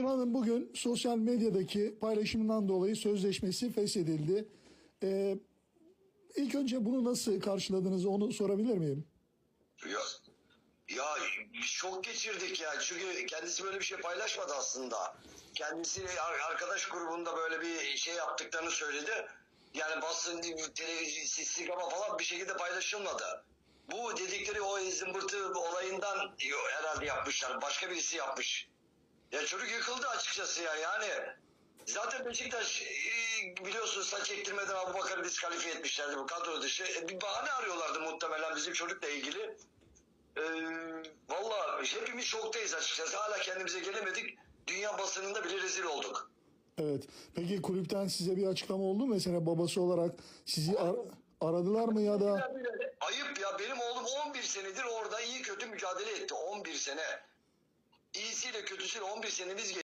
Emirhan'ın bugün sosyal medyadaki paylaşımından dolayı sözleşmesi feshedildi. Ee, ilk önce bunu nasıl karşıladınız onu sorabilir miyim? Ya, ya şok geçirdik ya. Çünkü kendisi böyle bir şey paylaşmadı aslında. Kendisi ar- arkadaş grubunda böyle bir şey yaptıklarını söyledi. Yani basın, televizyon, sistikama falan bir şekilde paylaşılmadı. Bu dedikleri o zımbırtı olayından herhalde yapmışlar. Başka birisi yapmış. Ya çocuk yıkıldı açıkçası ya yani. Zaten Beşiktaş e, biliyorsun saç ektirmeden Abu Bakar'ı diskalifiye etmişlerdi bu kadro dışı. E, Bir bahane arıyorlardı muhtemelen bizim çocukla ilgili. Ee, Valla hepimiz şoktayız açıkçası. Hala kendimize gelemedik. Dünya basınında bile rezil olduk. Evet. Peki kulüpten size bir açıklama oldu mu? Mesela babası olarak sizi ar- aradılar mı ya da? Ayıp ya benim oğlum 11 senedir orada iyi kötü mücadele etti. 11 sene. İyisiyle kötüsüyle 11 senemiz geçti.